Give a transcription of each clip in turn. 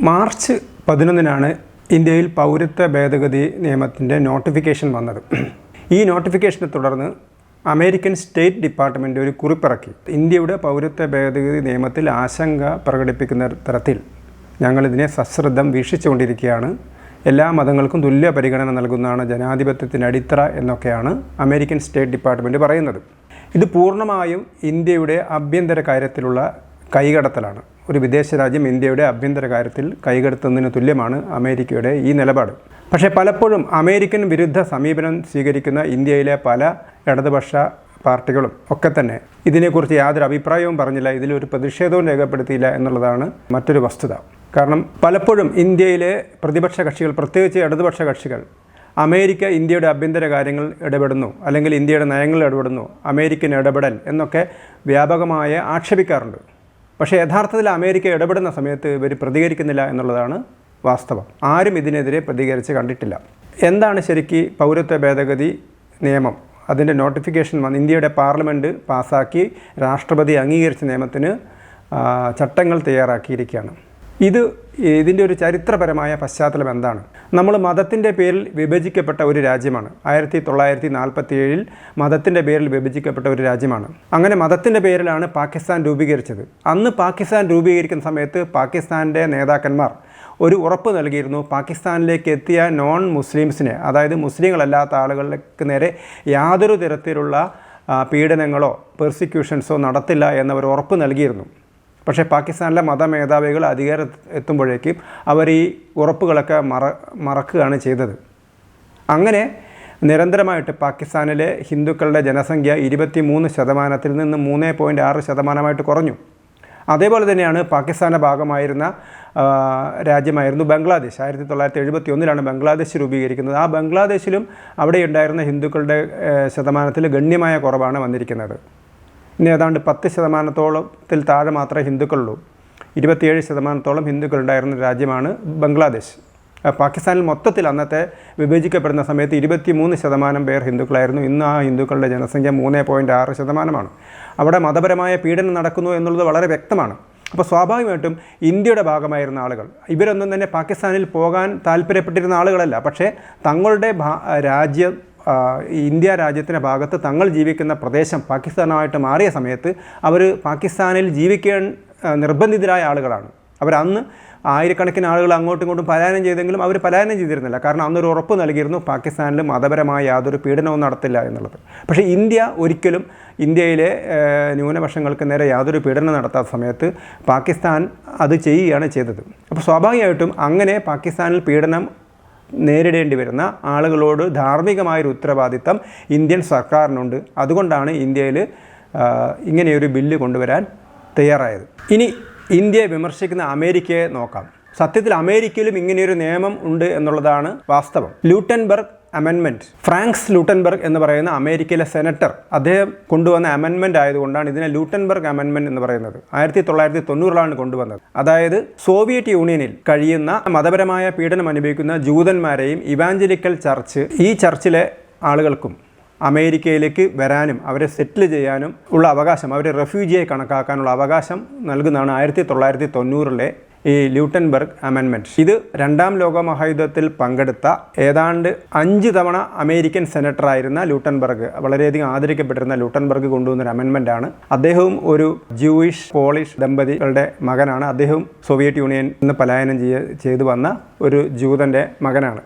March പതിനൊന്നിനാണ് ഇന്ത്യയിൽ പൗരത്വ ഭേദഗതി നിയമത്തിന്റെ നോട്ടിഫിക്കേഷൻ വന്നത്. ഈ നോട്ടിഫിക്കേഷനെ തുടർന്ന് അമേരിക്കൻ സ്റ്റേറ്റ് ഡിപ്പാർട്ട്മെന്റ് ഒരു കുറിപ്പിറക്കി. ഇന്ത്യയുടെ പൗരത്വ ഭേദഗതി നിയമത്തിൽ ആശങ്ക പ്രകടിപ്പിക്കുന്ന തരത്തിൽ ഞങ്ങളിതിനെ സശ്രദ്ധം വീക്ഷിച്ചുകൊണ്ടിരിക്കുകയാണ്. എല്ലാ മതങ്ങൾക്കും തുല്യ പരിഗണന നൽകുന്നതാണ് ജനാധിപത്യത്തിന്റെ അടിത്തറ എന്നൊക്കെയാണ് അമേരിക്കൻ സ്റ്റേറ്റ് ഡിപ്പാർട്ട്മെന്റ് പറയുന്നത്. ഇത് പൂർണമായും ഇന്ത്യയുടെ ആഭ്യന്തര കാര്യത്തിലുള്ള കൈകടത്തലാണ്. ഒരു വിദേശ രാജ്യം ഇന്ത്യയുടെ ആഭ്യന്തര കാര്യത്തിൽ കൈകടത്തുന്നതിന് തുല്യമാണ് അമേരിക്കയുടെ ഈ നിലപാട്. പക്ഷേ പലപ്പോഴും അമേരിക്കൻ വിരുദ്ധ സമീപനം സ്വീകരിക്കുന്ന ഇന്ത്യയിലെ പല ഇടതുപക്ഷ പാർട്ടികളും ഒക്കെ തന്നെ ഇതിനെക്കുറിച്ച് യാതൊരു അഭിപ്രായവും പറഞ്ഞില്ല ഇതിലൊരു പ്രതിഷേധവും രേഖപ്പെടുത്തിയില്ല എന്നുള്ളതാണ് മറ്റൊരു വസ്തുത. കാരണം പലപ്പോഴും ഇന്ത്യയിലെ പ്രതിപക്ഷ കക്ഷികൾ പ്രത്യേകിച്ച് ഇടതുപക്ഷ കക്ഷികൾ അമേരിക്ക ഇന്ത്യയുടെ ആഭ്യന്തര കാര്യങ്ങൾ ഇടപെടുന്നു അല്ലെങ്കിൽ ഇന്ത്യയുടെ നയങ്ങൾ ഇടപെടുന്നു അമേരിക്കൻ ഇടപെടൽ എന്നൊക്കെ വ്യാപകമായ ആക്ഷേപിക്കാറുണ്ട്. പക്ഷേ യഥാർത്ഥത്തിൽ അമേരിക്ക ഇടപെടുന്ന സമയത്ത് ഇവർ പ്രതികരിക്കുന്നില്ല എന്നുള്ളതാണ് വാസ്തവം. ആരും ഇതിനെതിരെ പ്രതികരിച്ച് കണ്ടിട്ടില്ല. എന്താണ് ശരിക്ക് പൗരത്വ ഭേദഗതി നിയമം? അതിന്റെ നോട്ടിഫിക്കേഷൻ വന്ന് ഇന്ത്യയുടെ പാർലമെന്റ് പാസാക്കി രാഷ്ട്രപതി അംഗീകരിച്ച നിയമത്തിന് ചട്ടങ്ങൾ തയ്യാറാക്കിയിരിക്കുകയാണ്. ഇത് ഇതിന്റെ ഒരു ചരിത്രപരമായ പശ്ചാത്തലം എന്താണ്? നമ്മൾ മതത്തിന്റെ പേരിൽ വിഭജിക്കപ്പെട്ട ഒരു രാജ്യമാണ്. ആയിരത്തി തൊള്ളായിരത്തി നാൽപ്പത്തി ഏഴിൽ മതത്തിന്റെ പേരിൽ വിഭജിക്കപ്പെട്ട ഒരു രാജ്യമാണ്. അങ്ങനെ മതത്തിന്റെ പേരിലാണ് പാകിസ്ഥാൻ രൂപീകരിച്ചത്. അന്ന് പാകിസ്ഥാൻ രൂപീകരിക്കുന്ന സമയത്ത് പാകിസ്ഥാന്റെ നേതാക്കന്മാർ ഒരു ഉറപ്പ് നൽകിയിരുന്നു. പാകിസ്ഥാനിലേക്ക് എത്തിയ നോൺ മുസ്ലിംസിനെ അതായത് മുസ്ലിങ്ങളല്ലാത്ത ആളുകൾക്ക് നേരെ യാതൊരു തരത്തിലുള്ള പീഡനങ്ങളോ പെർസിക്യൂഷൻസോ നടത്തില്ല എന്നവർ ഉറപ്പ് നൽകിയിരുന്നു. പക്ഷേ പാകിസ്ഥാനിലെ മതമേധാവികൾ അധികാരം എത്തുമ്പോഴേക്കും അവർ ഈ ഉറപ്പുകളൊക്കെ മറ മറക്കുകയാണ് ചെയ്തത്. അങ്ങനെ നിരന്തരമായിട്ട് പാകിസ്ഥാനിലെ ഹിന്ദുക്കളുടെ ജനസംഖ്യ ഇരുപത്തി മൂന്ന് ശതമാനത്തിൽ നിന്ന് മൂന്ന് പോയിന്റ് ആറ് ശതമാനമായിട്ട് കുറഞ്ഞു. അതേപോലെ തന്നെയാണ് പാകിസ്ഥാന്റെ ഭാഗമായിരുന്ന രാജ്യമായിരുന്നു ബംഗ്ലാദേശ്. ആയിരത്തി തൊള്ളായിരത്തി എഴുപത്തി ഒന്നിലാണ് ബംഗ്ലാദേശ് രൂപീകരിക്കുന്നത്. ആ ബംഗ്ലാദേശിലും അവിടെ ഉണ്ടായിരുന്ന ഹിന്ദുക്കളുടെ ശതമാനത്തിൽ ഗണ്യമായ കുറവാണ് വന്നിരിക്കുന്നത്. ഇനി ഏതാണ്ട് പത്ത് ശതമാനത്തോളത്തിൽ താഴെ മാത്രമേ ഹിന്ദുക്കളുള്ളൂ. ഇരുപത്തിയേഴ് ശതമാനത്തോളം ഹിന്ദുക്കളുണ്ടായിരുന്ന രാജ്യമാണ് ബംഗ്ലാദേശ്. പാകിസ്ഥാനിൽ മൊത്തത്തിൽ അന്നത്തെ വിഭജിക്കപ്പെടുന്ന സമയത്ത് ഇരുപത്തി മൂന്ന് ശതമാനം പേർ ഹിന്ദുക്കളായിരുന്നു. ഇന്ന് ആ ഹിന്ദുക്കളുടെ ജനസംഖ്യ മൂന്ന് പോയിന്റ് ആറ് ശതമാനമാണ്. അവിടെ മതപരമായ പീഡനം നടക്കുന്നു എന്നുള്ളത് വളരെ വ്യക്തമാണ്. അപ്പോൾ സ്വാഭാവികമായിട്ടും ഇന്ത്യയുടെ ഭാഗമായിരുന്ന ആളുകൾ ഇവരൊന്നും തന്നെ പാകിസ്ഥാനിൽ പോകാൻ താല്പര്യപ്പെട്ടിരുന്ന ആളുകളല്ല. പക്ഷേ തങ്ങളുടെ രാജ്യം ഇന്ത്യ രാജ്യത്തിന്റെ ഭാഗത്ത് തങ്ങൾ ജീവിക്കുന്ന പ്രദേശം പാകിസ്ഥാനായിട്ട് മാറിയ സമയത്ത് അവർ പാകിസ്ഥാനിൽ ജീവിക്കാൻ നിർബന്ധിതരായ ആളുകളാണ്. അവരന്ന് ആയിരക്കണക്കിന് ആളുകൾ അങ്ങോട്ടും ഇങ്ങോട്ടും പലായനം ചെയ്തെങ്കിലും അവർ പലായനം ചെയ്തിരുന്നില്ല. കാരണം അന്നൊരു ഉറപ്പ് നൽകിയിരുന്നു പാകിസ്ഥാനിൽ മതപരമായ യാതൊരു പീഡനവും നടത്തില്ല എന്നുള്ളത്. പക്ഷേ ഇന്ത്യ ഒരിക്കലും ഇന്ത്യയിലെ ന്യൂനപക്ഷങ്ങൾക്ക് നേരെ യാതൊരു പീഡനം നടത്താത്ത സമയത്ത് പാകിസ്ഥാൻ അത് ചെയ്യുകയാണ് ചെയ്തത്. അപ്പോൾ സ്വാഭാവികമായിട്ടും അങ്ങനെ പാകിസ്ഥാനിൽ പീഡനം നേരിടേണ്ടി വരുന്ന ആളുകളോട് ധാർമ്മികമായൊരു ഉത്തരവാദിത്തം ഇന്ത്യൻ സർക്കാരിനുണ്ട്. അതുകൊണ്ടാണ് ഇന്ത്യയിൽ ഇങ്ങനെയൊരു ബില്ല് കൊണ്ടുവരാൻ തയ്യാറായത്. ഇനി ഇന്ത്യയെ വിമർശിക്കുന്ന അമേരിക്കയെ നോക്കാം. സത്യത്തിൽ അമേരിക്കയിലും ഇങ്ങനെയൊരു നിയമം ഉണ്ട് എന്നുള്ളതാണ് വാസ്തവം. ലൂട്ടൻബർഗ് അമെൻമെന്റ് ഫ്രാങ്ക്സ് ലൂട്ടൻബർഗ് എന്ന് പറയുന്ന അമേരിക്കയിലെ സെനറ്റർ അദ്ദേഹം കൊണ്ടുവന്ന അമെൻമെന്റ് ആയതുകൊണ്ടാണ് ഇതിനെ ലൂട്ടൻബർഗ് അമെൻമെന്റ് എന്ന് പറയുന്നത്. ആയിരത്തി തൊള്ളായിരത്തി തൊണ്ണൂറിലാണ് കൊണ്ടുവന്നത്. അതായത് സോവിയറ്റ് യൂണിയനിൽ കഴിയുന്ന മതപരമായ പീഡനം അനുഭവിക്കുന്ന ജൂതന്മാരെയും ഇവാഞ്ചലിക്കൽ ചർച്ച് ഈ ചർച്ചിലെ ആളുകൾക്കും അമേരിക്കയിലേക്ക് വരാനും അവരെ സെറ്റിൽ ചെയ്യാനും ഉള്ള അവകാശം അവരെ റെഫ്യൂജിയായി കണക്കാക്കാനുള്ള അവകാശം നൽകുന്നതാണ് ആയിരത്തി തൊള്ളായിരത്തി തൊണ്ണൂറിലെ ഈ ല്യൂട്ടൻബർഗ് അമെൻമെന്റ് ഇത് രണ്ടാം ലോക മഹായുദ്ധത്തിൽ പങ്കെടുത്ത ഏതാണ്ട് അഞ്ച് തവണ അമേരിക്കൻ സെനറ്ററായിരുന്ന ലൂട്ടൻബർഗ് വളരെയധികം ആദരിക്കപ്പെട്ടിരുന്ന ലൂട്ടൻബർഗ് കൊണ്ടുവന്നൊരു അമെൻമെന്റ് ആണ്. അദ്ദേഹവും ഒരു ജൂയിഷ് പോളിഷ് ദമ്പതികളുടെ മകനാണ്. അദ്ദേഹവും സോവിയറ്റ് യൂണിയൻ നിന്ന് പലായനം ചെയ്തു വന്ന ഒരു ജൂതന്റെ മകനാണ്.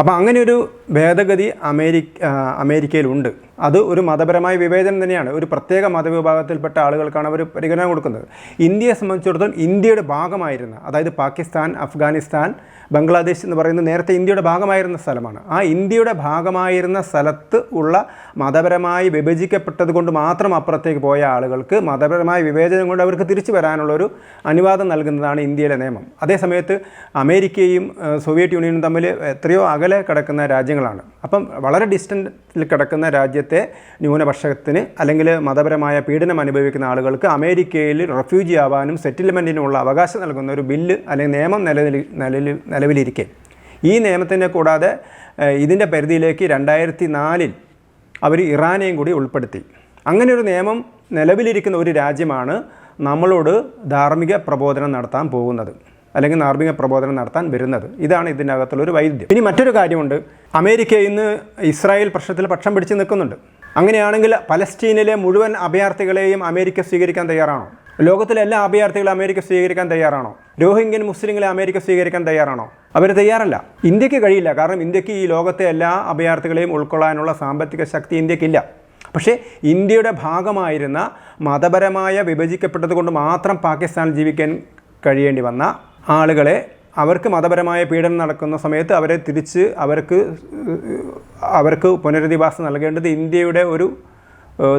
അപ്പോൾ അങ്ങനെ ഒരു ഭേദഗതി അമേരിക്ക അമേരിക്കയിലുണ്ട്. അത് ഒരു മതപരമായ വിവേചനം തന്നെയാണ്. ഒരു പ്രത്യേക മതവിഭാഗത്തിൽപ്പെട്ട ആളുകൾക്കാണ് അവർ പരിഗണന കൊടുക്കുന്നത്. ഇന്ത്യയെ സംബന്ധിച്ചിടത്തോളം ഇന്ത്യയുടെ ഭാഗമായിരുന്ന അതായത് പാകിസ്ഥാൻ അഫ്ഗാനിസ്ഥാൻ ബംഗ്ലാദേശ് എന്ന് പറയുന്നത് നേരത്തെ ഇന്ത്യയുടെ ഭാഗമായിരുന്ന സ്ഥലമാണ്. ആ ഇന്ത്യയുടെ ഭാഗമായിരുന്ന സ്ഥലത്ത് ഉള്ള മതപരമായി വിഭജിക്കപ്പെട്ടത് കൊണ്ട് മാത്രം അപ്പുറത്തേക്ക് പോയ ആളുകൾക്ക് മതപരമായ വിവേചനം കൊണ്ട് അവർക്ക് തിരിച്ചു വരാനുള്ളൊരു അനുവാദം നൽകുന്നതാണ് ഇന്ത്യയിലെ നിയമം. അതേസമയത്ത് അമേരിക്കയും സോവിയറ്റ് യൂണിയനും തമ്മിൽ എത്രയോ അകലെ കിടക്കുന്ന രാജ്യങ്ങളാണ്. അപ്പം വളരെ ഡിസ്റ്റന്റിൽ കിടക്കുന്ന രാജ്യത്തെ ന്യൂനപക്ഷത്തിന് അല്ലെങ്കിൽ മതപരമായ പീഡനം അനുഭവിക്കുന്ന ആളുകൾക്ക് അമേരിക്കയിൽ റെഫ്യൂജി ആവാനും സെറ്റിൽമെന്റിനുമുള്ള അവകാശം നൽകുന്ന ഒരു ബില്ല് അല്ലെങ്കിൽ നിയമം നിലനിൽ നിലവിൽ നിലവിലിരിക്കെ. ഈ നിയമത്തിനെ കൂടാതെ ഇതിന്റെ പരിധിയിലേക്ക് രണ്ടായിരത്തി നാലിൽ അവർ ഇറാനെയും കൂടി ഉൾപ്പെടുത്തി. അങ്ങനെ ഒരു നിയമം നിലവിലിരിക്കുന്ന ഒരു രാജ്യമാണ് നമ്മളോട് ധാർമ്മിക പ്രബോധനം നടത്താൻ പോകുന്നത്. അല്ലെങ്കിൽ ധാർമ്മിക പ്രബോധനം നടത്താൻ വരുന്നത്. ഇതാണ് ഇതിന്റെ ഒരു വൈദ്യം ഇനി മറ്റൊരു കാര്യമുണ്ട്. അമേരിക്ക ഇന്ന് ഇസ്രായേൽ പ്രശ്നത്തിൽ പക്ഷം പിടിച്ച് നിൽക്കുന്നുണ്ട്. അങ്ങനെയാണെങ്കിൽ പലസ്തീനിലെ മുഴുവൻ അഭയാർത്ഥികളെയും അമേരിക്ക സ്വീകരിക്കാൻ തയ്യാറാണോ? ലോകത്തിലെ എല്ലാ അഭയാർത്ഥികളും അമേരിക്ക സ്വീകരിക്കാൻ തയ്യാറാണോ? രോഹിംഗ്യൻ മുസ്ലിങ്ങളെ അമേരിക്ക സ്വീകരിക്കാൻ തയ്യാറാണോ? അവർ തയ്യാറല്ല. ഇന്ത്യയ്ക്ക് കഴിയില്ല. കാരണം ഇന്ത്യയ്ക്ക് ഈ ലോകത്തെ എല്ലാ അഭയാർത്ഥികളെയും ഉൾക്കൊള്ളാനുള്ള സാമ്പത്തിക ശക്തി ഇന്ത്യക്കില്ല. പക്ഷേ ഇന്ത്യയുടെ ഭാഗമായിരുന്ന മതപരമായ വിഭജിക്കപ്പെട്ടത് കൊണ്ട് മാത്രം പാകിസ്ഥാനിൽ ജീവിക്കാൻ കഴിയേണ്ടി വന്ന ആളുകളെ അവർക്ക് മതപരമായ പീഡനം നടക്കുന്ന സമയത്ത് അവരെ തിരിച്ച് അവർക്ക് അവർക്ക് പുനരധിവാസം നൽകേണ്ടത് ഇന്ത്യയുടെ ഒരു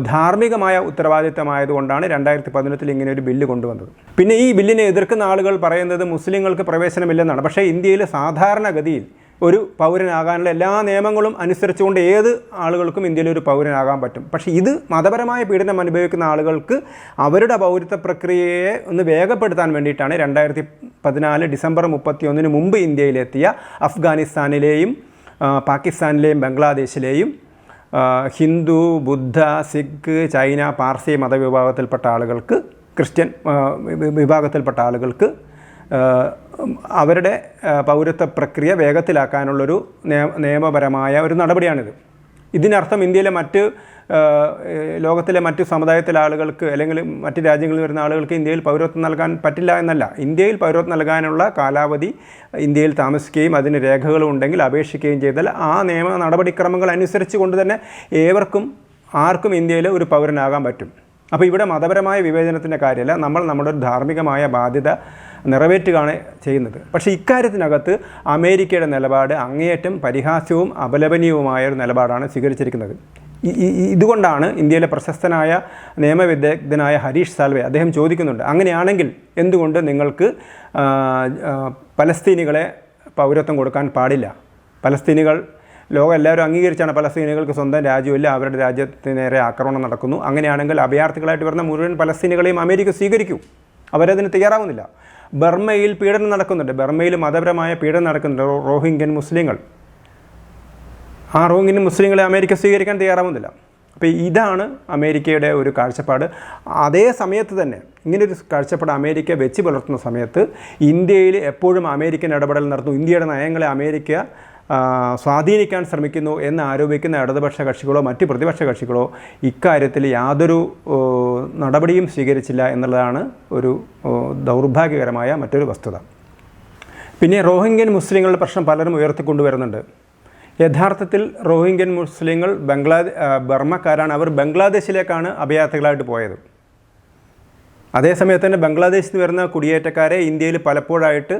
ധാർമ്മികമായ ഉത്തരവാദിത്തമായതുകൊണ്ടാണ് രണ്ടായിരത്തി പതിനെട്ടിൽ ഇങ്ങനെ ഒരു ബില്ല് കൊണ്ടുവന്നത്. പിന്നെ ഈ ബില്ലിനെ എതിർക്കുന്ന ആളുകൾ പറയുന്നത് മുസ്ലിങ്ങൾക്ക് പ്രവേശനമില്ലെന്നാണ്. പക്ഷേ ഇന്ത്യയിൽ സാധാരണഗതിയിൽ ഒരു പൗരനാകാനുള്ള എല്ലാ നിയമങ്ങളും അനുസരിച്ചുകൊണ്ട് ഏത് ആളുകൾക്കും ഇന്ത്യയിൽ ഒരു പൗരനാകാൻ പറ്റും. പക്ഷേ ഇത് മതപരമായ പീഡനം അനുഭവിക്കുന്ന ആളുകൾക്ക് അവരുടെ പൗരത്വ പ്രക്രിയയെ ഒന്ന് വേഗപ്പെടുത്താൻ വേണ്ടിയിട്ടാണ് രണ്ടായിരത്തി പതിനാല് ഡിസംബർ മുപ്പത്തി ഒന്നിന് മുമ്പ് ഇന്ത്യയിലെത്തിയ അഫ്ഗാനിസ്ഥാനിലെയും പാകിസ്ഥാനിലെയും ബംഗ്ലാദേശിലെയും ഹിന്ദു ബുദ്ധ സിഖ് ചൈന പാർസി മതവിഭാഗത്തിൽപ്പെട്ട ആളുകൾക്ക് ക്രിസ്ത്യൻ വിഭാഗത്തിൽപ്പെട്ട ആളുകൾക്ക് അവരുടെ പൗരത്വ പ്രക്രിയ വേഗത്തിലാക്കാനുള്ളൊരു നിയ- നിയമപരമായ ഒരു നടപടിയാണിത്. ഇതിനർത്ഥം ഇന്ത്യയിലെ മറ്റ് ലോകത്തിലെ മറ്റ് സമുദായത്തിലെ ആളുകൾക്ക് അല്ലെങ്കിൽ മറ്റ് രാജ്യങ്ങളിൽ വരുന്ന ആളുകൾക്ക് ഇന്ത്യയിൽ പൗരത്വം നൽകാൻ പറ്റില്ല എന്നല്ല. ഇന്ത്യയിൽ പൗരത്വം നൽകാനുള്ള കാലാവധി ഇന്ത്യയിൽ താമസിക്കുകയും അതിന് രേഖകളും ഉണ്ടെങ്കിൽ അപേക്ഷിക്കുകയും ചെയ്താൽ ആ നിയമ നടപടിക്രമങ്ങൾ അനുസരിച്ച് കൊണ്ട് തന്നെ ഏവർക്കും ആർക്കും ഇന്ത്യയിൽ ഒരു പൗരനാകാൻ പറ്റും. അപ്പോൾ ഇവിടെ മതപരമായ വിവേചനത്തിന്റെ കാര്യമല്ല. നമ്മൾ നമ്മുടെ ധാർമ്മികമായ ബാധ്യത നിറവേറ്റുകയാണ് ചെയ്യുന്നത്. പക്ഷേ ഇക്കാര്യത്തിനകത്ത് അമേരിക്കയുടെ നിലപാട് അങ്ങേയറ്റം പരിഹാസ്യവും അപലപനീയവുമായ ഒരു നിലപാടാണ് സ്വീകരിച്ചിരിക്കുന്നത്. ഇതുകൊണ്ടാണ് ഇന്ത്യയിലെ പ്രശസ്തനായ നിയമവിദഗ്ധനായ ഹരീഷ് സാൽവെ അദ്ദേഹം ചോദിക്കുന്നുണ്ട് അങ്ങനെയാണെങ്കിൽ എന്തുകൊണ്ട് നിങ്ങൾക്ക് പലസ്തീനികളെ പൗരത്വം കൊടുക്കാൻ പാടില്ല? പലസ്തീനികൾ ലോകം എല്ലാവരും അംഗീകരിച്ചാണ് പലസ്തീനികൾക്ക് സ്വന്തം രാജ്യമില്ല അവരുടെ രാജ്യത്തിന് നേരെ ആക്രമണം നടക്കുന്നു. അങ്ങനെയാണെങ്കിൽ അഭയാർത്ഥികളായിട്ട് വരുന്ന മുഴുവൻ പലസ്തീനികളെയും അമേരിക്ക സ്വീകരിക്കൂ. അവരതിന് തയ്യാറാവുന്നില്ല. ബർമ്മയിൽ പീഡനം നടക്കുന്നുണ്ട്. ബർമ്മയിൽ മതപരമായ പീഡനം നടക്കുന്നുണ്ട്. റോഹിംഗ്യൻ മുസ്ലിങ്ങൾ. ആ റോഹിംഗ്യൻ മുസ്ലിങ്ങളെ അമേരിക്ക സ്വീകരിക്കാൻ തയ്യാറാവുന്നില്ല. അപ്പോൾ ഇതാണ് അമേരിക്കയുടെ ഒരു കാഴ്ചപ്പാട്. അതേ സമയത്ത് തന്നെ ഇങ്ങനൊരു കാഴ്ചപ്പാട് അമേരിക്ക വെച്ച് പുലർത്തുന്ന സമയത്ത് ഇന്ത്യയിൽ എപ്പോഴും അമേരിക്കൻ ഇടപെടൽ നടത്തുന്നു ഇന്ത്യയുടെ നയങ്ങളെ അമേരിക്ക സ്വാധീനിക്കാൻ ശ്രമിക്കുന്നു എന്ന് ആരോപിക്കുന്ന ഇടതുപക്ഷ കക്ഷികളോ മറ്റ് പ്രതിപക്ഷ കക്ഷികളോ ഇക്കാര്യത്തിൽ യാതൊരു നടപടിയും സ്വീകരിച്ചില്ല എന്നുള്ളതാണ് ഒരു ദൗർഭാഗ്യകരമായ മറ്റൊരു വസ്തുത. പിന്നെ റോഹിംഗ്യൻ മുസ്ലിങ്ങളുടെ പ്രശ്നം പലരും ഉയർത്തിക്കൊണ്ടുവരുന്നുണ്ട്. യഥാർത്ഥത്തിൽ റോഹിംഗ്യൻ മുസ്ലിങ്ങൾ ബംഗ്ലാദേ ബർമ്മക്കാരാണ് അവർ ബംഗ്ലാദേശിലേക്കാണ് അഭയാർത്ഥികളായിട്ട് പോയത്. അതേസമയത്ത് തന്നെ ബംഗ്ലാദേശിൽ നിന്ന് വരുന്ന കുടിയേറ്റക്കാരെ ഇന്ത്യയിൽ പലപ്പോഴായിട്ട്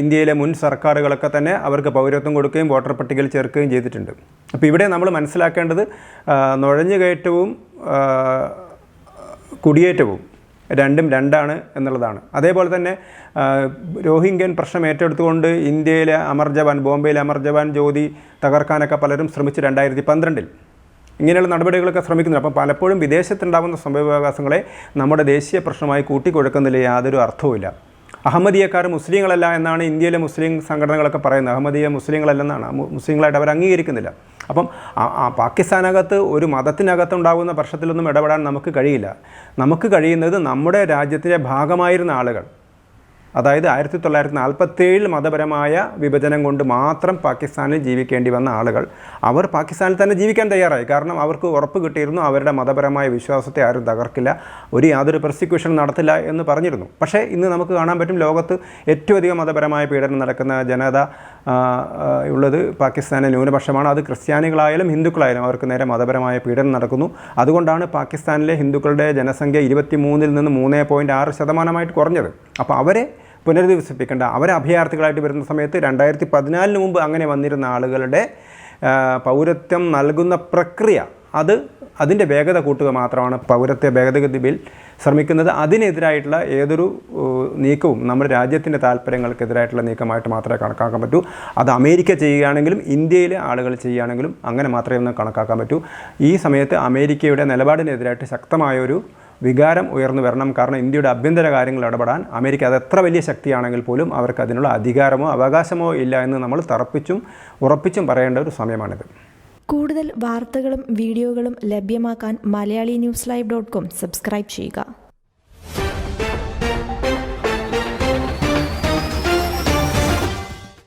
ഇന്ത്യയിലെ മുൻ സർക്കാരുകളൊക്കെ തന്നെ അവർക്ക് പൗരത്വം കൊടുക്കുകയും വോട്ടർ പട്ടികയിൽ ചേർക്കുകയും ചെയ്തിട്ടുണ്ട്. അപ്പോൾ ഇവിടെ നമ്മൾ മനസ്സിലാക്കേണ്ടത് നുഴഞ്ഞുകയറ്റവും കുടിയേറ്റവും രണ്ടും രണ്ടാണ് എന്നുള്ളതാണ്. അതേപോലെ തന്നെ രോഹിംഗ്യൻ പ്രശ്നം ഏറ്റെടുത്തുകൊണ്ട് ഇന്ത്യയിലെ അമർ ജവാൻ ബോംബെയിലെ അമർ ജവാൻ ജ്യോതി തകർക്കാനൊക്കെ പലരും ശ്രമിച്ചു രണ്ടായിരത്തി പന്ത്രണ്ടിൽ ഇങ്ങനെയുള്ള നടപടികളൊക്കെ ശ്രമിക്കുന്നുണ്ട്. അപ്പം പലപ്പോഴും വിദേശത്തുണ്ടാകുന്ന സംഭവവികാസങ്ങളെ നമ്മുടെ ദേശീയ പ്രശ്നമായി കൂട്ടിക്കൊടുക്കുന്നതിൽ യാതൊരു അർത്ഥവുമില്ല. അഹമ്മദിയക്കാർ മുസ്ലിങ്ങളല്ല എന്നാണ് ഇന്ത്യയിലെ മുസ്ലിം സംഘടനകളൊക്കെ പറയുന്നത്. അഹമ്മദിയ മുസ്ലിങ്ങളല്ലെന്നാണ്. മുസ്ലിങ്ങളായിട്ട് അവർ അംഗീകരിക്കുന്നില്ല. അപ്പം പാകിസ്ഥാനകത്ത് ഒരു മതത്തിനകത്തുണ്ടാകുന്ന പ്രശ്നത്തിലൊന്നും ഇടപെടാൻ നമുക്ക് കഴിയില്ല. നമുക്ക് കഴിയുന്നത് നമ്മുടെ രാജ്യത്തിന്റെ ഭാഗമായിരുന്ന ആളുകൾ അതായത് ആയിരത്തി തൊള്ളായിരത്തി നാൽപ്പത്തേഴിൽ മതപരമായ വിഭജനം കൊണ്ട് മാത്രം പാകിസ്ഥാനിൽ ജീവിക്കേണ്ടി വന്ന ആളുകൾ അവർ പാകിസ്ഥാനിൽ തന്നെ ജീവിക്കാൻ തയ്യാറായി. കാരണം അവർക്ക് ഉറപ്പ് കിട്ടിയിരുന്നു അവരുടെ മതപരമായ വിശ്വാസത്തെ ആരും തകർക്കില്ല ഒരു യാതൊരു പ്രോസിക്യൂഷൻ നടത്തില്ല എന്ന് പറഞ്ഞിരുന്നു. പക്ഷേ ഇന്ന് നമുക്ക് കാണാൻ പറ്റും ലോകത്ത് ഏറ്റവും അധികം മതപരമായ പീഡനം നടക്കുന്ന ജനത ഉള്ളത് പാകിസ്ഥാനിലെ ന്യൂനപക്ഷമാണ്. അത് ക്രിസ്ത്യാനികളായാലും ഹിന്ദുക്കളായാലും അവർക്ക് നേരെ മതപരമായ പീഡനം നടക്കുന്നു. അതുകൊണ്ടാണ് പാകിസ്ഥാനിലെ ഹിന്ദുക്കളുടെ ജനസംഖ്യ ഇരുപത്തി മൂന്നിൽ നിന്ന് മൂന്ന് പോയിന്റ് ആറ് ശതമാനമായിട്ട് കുറഞ്ഞത്. അപ്പോൾ അവരെ പുനരധിവസിപ്പിക്കേണ്ട. അവരെ അഭയാർത്ഥികളായിട്ട് വരുന്ന സമയത്ത് രണ്ടായിരത്തി പതിനാലിന് മുമ്പ് അങ്ങനെ വന്നിരുന്ന ആളുകളുടെ പൗരത്വം നൽകുന്ന പ്രക്രിയ അത് അതിന്റെ വേഗത കൂട്ടുക മാത്രമാണ് പൗരത്വ ഭേദഗതി ബിൽ ശ്രമിക്കുന്നത്. അതിനെതിരായിട്ടുള്ള ഏതൊരു നീക്കവും നമ്മുടെ രാജ്യത്തിന്റെ താല്പര്യങ്ങൾക്കെതിരായിട്ടുള്ള നീക്കമായിട്ട് മാത്രമേ കണക്കാക്കാൻ പറ്റൂ. അത് അമേരിക്ക ചെയ്യുകയാണെങ്കിലും ഇന്ത്യയിലെ ആളുകൾ ചെയ്യുകയാണെങ്കിലും അങ്ങനെ മാത്രമേ ഒന്ന് കണക്കാക്കാൻ പറ്റൂ. ഈ സമയത്ത് അമേരിക്കയുടെ നിലപാടിനെതിരായിട്ട് ശക്തമായൊരു വികാരം ഉയർന്നു വരണം. കാരണം ഇന്ത്യയുടെ ആഭ്യന്തര കാര്യങ്ങൾ ഇടപെടാൻ അമേരിക്ക അത് എത്ര വലിയ ശക്തിയാണെങ്കിൽ പോലും അവർക്ക് അതിനുള്ള അധികാരമോ അവകാശമോ ഇല്ല എന്ന് നമ്മൾ തറപ്പിച്ചും ഉറപ്പിച്ചും പറയേണ്ട ഒരു സമയമാണിത്. കൂടുതൽ വാർത്തകളും വീഡിയോകളും ലഭ്യമാക്കാൻ Malayali news live dot com subscribe ചെയ്യുക.